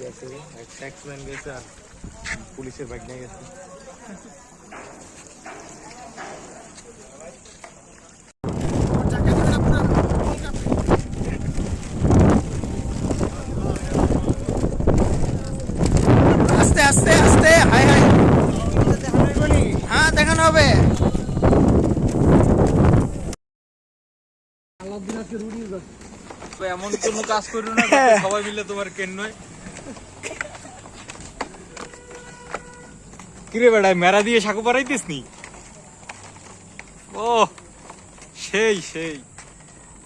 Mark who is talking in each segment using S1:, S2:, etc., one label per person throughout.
S1: গেছে এক ট্যাক্সম্যান গেছে আর পুলিশের বাইক নিয়ে গেছে
S2: আস্তে আস্তে আস্তে হাই হাই হ্যাঁ দেখানো হবে
S1: তো এমন কোনো কাজ করো না সবাই মিলে তোমার কেন নয়। কিরে বেড়ায় মেরা দিয়ে সাঁকো পারাইতিস নি? ও সেই সেই।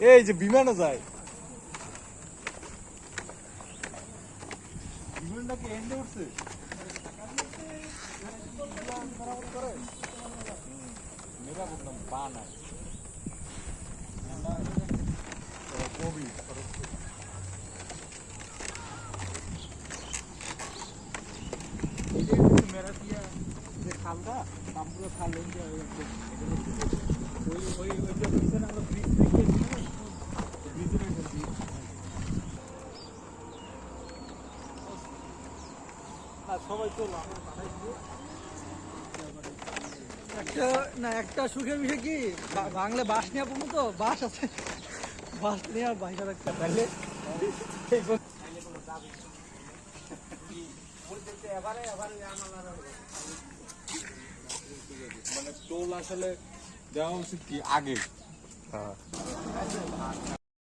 S1: এই যে বিমানও যায়। বিমানটা কি এন্ডে উঠছে? মেরা বললাম সবাই তো
S2: একটা না, একটা সুখের বিষয় কি? বাংলা বাস নিয়ে পড়ব তো বাস আছে। নিয়ে আর বাইরে রাখতে
S1: তাহলে মানে টোল আসলে দেওয়া উচিত কি? আগে।